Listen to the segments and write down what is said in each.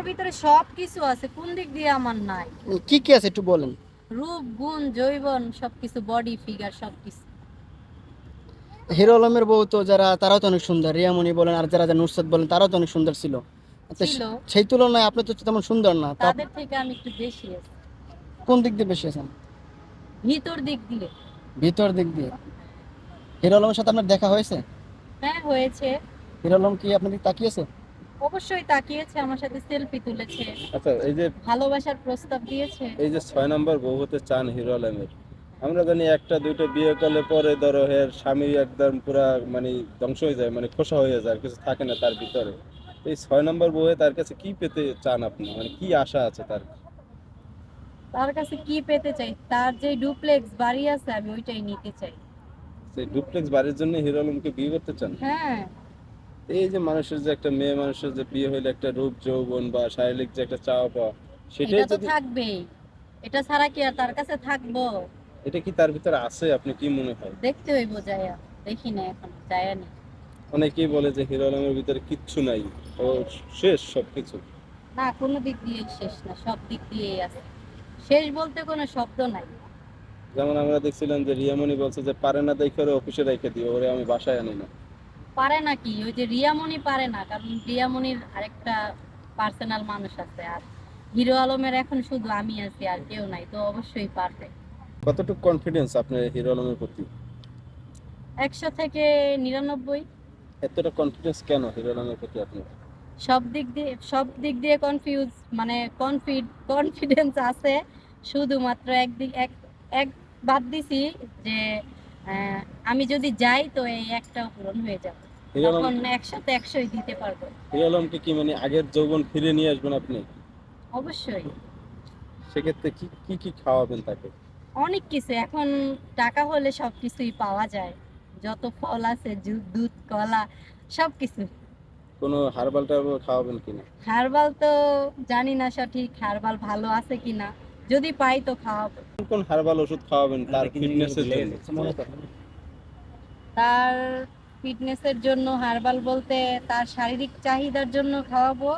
আমার ভিতরে সব কিছু আছে কোন দিক দিয়ে আমার নাই? কি কি আছে একটু বলেন। রূপ গুণ জৈবন সবকিছু বডি ফিগার সবকিছু। হিরো আলমের বউ তো যারা তারাও তো অনেক সুন্দর। রিয়ামণি বলেন আর যারা যারা নুসরাত বলেন তারাও তো অনেক সুন্দর ছিল। ছিল। সেই তুলনায় আপনি তো তেমন সুন্দর না। তা তাদের থেকে আমি একটু বেশি আছি। কোন দিক দিয়ে বেশি আছেন? ভিতর দিক দিয়ে। ভিতর দিক দিয়ে। হিরো আলমের সাথে আপনার দেখা হয়েছে? হ্যাঁ হয়েছে। হিরো আলম কি আপনার দিকে তাকিয়েছে? অবশ্যই তাকিয়েছে আমার সাথে সেলফি তুলেছে। আচ্ছা এই যে ভালোবাসার প্রস্তাব দিয়েছে। এই যে ছয় নম্বর বউ হতে চান হিরো আলমের আমরা জানি একটা দুইটা বিয়ে করলে পরে ধরো এর স্বামী একদম পুরা মানে ধ্বংস হয়ে যায় মানে খোসা হয়ে যায় আর কিছু থাকে না তার ভিতরে। এই ছয় নম্বর বউয়ে তার কাছে কি পেতে চান আপনি? মানে কি আশা আছে তার? তার কাছে কি পেতে চাই? তার যে ডুপ্লেক্স বাড়ি আছে আমি ওইটাই নিতে চাই। সেই ডুপ্লেক্স বাড়ির জন্য হিরো আলমকে বিয়ে করতে চান? হ্যাঁ। এই যে মানুষের যে একটা মেয়ে মানুষের যে বিয়ে হইলে একটা রূপ যৌবন বা শারীরিক যে একটা চাওয়া পাওয়া সেটাই তো যদি থাকবেই। এটা ছাড়া কি আর তার কাছে থাকব? এটা কি তার ভিতরে আছে? আপনি কি মনে হয়? দেখতে হইব যায়া দেখি না এখন যায়া নি অনেকেই বলে যে হিরো আলমের ভিতরে কিচ্ছু নাই। ও শেষ সবকিছু। না কোনো দিক দিয়ে শেষ না সব দিক দিয়েই আছে। শেষ বলতে কোনো শব্দ নাই। যেমন আমরা দেখছিলাম যে রিয়ামণি বলছে যে পারে না দেখে ওরে অফিসে রেখে দিও ওরে আমি বাসায় আনি না। পারে না কি ওই যে রিয়ামণি পারে না কারণ রিয়ামণির আরেকটা পার্সোনাল মানুষ আছে আর হিরো আলমের এখন শুধু আমি আছি আর কেউ নাই তো অবশ্যই পারবে। কতটুকু কনফিডেন্স আপনার হিরো আলমের প্রতি? একশো থেকে নিরানব্বই। এতটা কনফিডেন্স কেন হিরো আলমের প্রতি আপনার? সব দিক দিয়ে সব দিক দিয়ে কনফিউজ মানে কনফিড কনফিডেন্স আছে। শুধুমাত্র একদিক এক এক বাদ দিছি যে আমি যদি যাই তো এই একটা পূরণ হয়ে যাবে। হিরো তখন একসাথে একশোই দিতে পারব। হিরো আলমকে কি মানে আগের যৌবন ফিরে নিয়ে আসবেন আপনি? অবশ্যই। সেক্ষেত্রে কি কি কি খাওয়াবেন তাকে? অনেক কিছু। এখন টাকা হলে সব কিছুই পাওয়া যায়। যত ফল আছে দুধ কলা সব কিছু কোনো হার্বাল টার্বাল খাওয়াবেন কিনা? হার্বাল তো জানি না সঠিক হার্বাল ভালো আছে কিনা। যদি পাই তো খাওয়াবো। কোন কোন হার্বাল ওষুধ খাওয়াবেন? তার ফিটনেসের জন্য। তার ফিটনেসের জন্য হার্বাল বলতে তার শারীরিক চাহিদার জন্য খাওয়াবো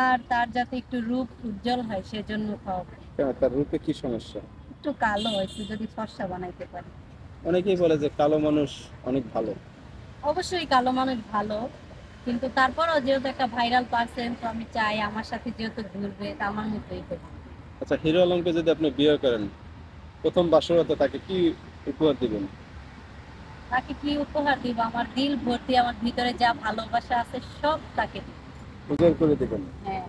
আর তার যাতে একটু রূপ উজ্জ্বল হয় সেজন্য খাওয়াবো। তার রূপে কি সমস্যা? একটু কালো একটু যদি ফর্সা বানাইতে পারি। অনেকেই বলে যে কালো মানুষ অনেক ভালো। অবশ্যই কালো মানুষ ভালো কিন্তু তারপরও যেহেতু একটা ভাইরাল পার্সন তো আমি চাই আমার সাথে যেহেতু ঘুরবে তা আমার মতোই করবে আচ্ছা হিরো আলমকে যদি আপনি বিয়ে করেন প্রথম বাসরাতে তাকে কি উপহার দিবেন? তাকে কি উপহার দিব? আমার দিল ভর্তি আমার ভিতরে যা ভালোবাসা আছে সব তাকে। উজাড় করে দিবেন। হ্যাঁ।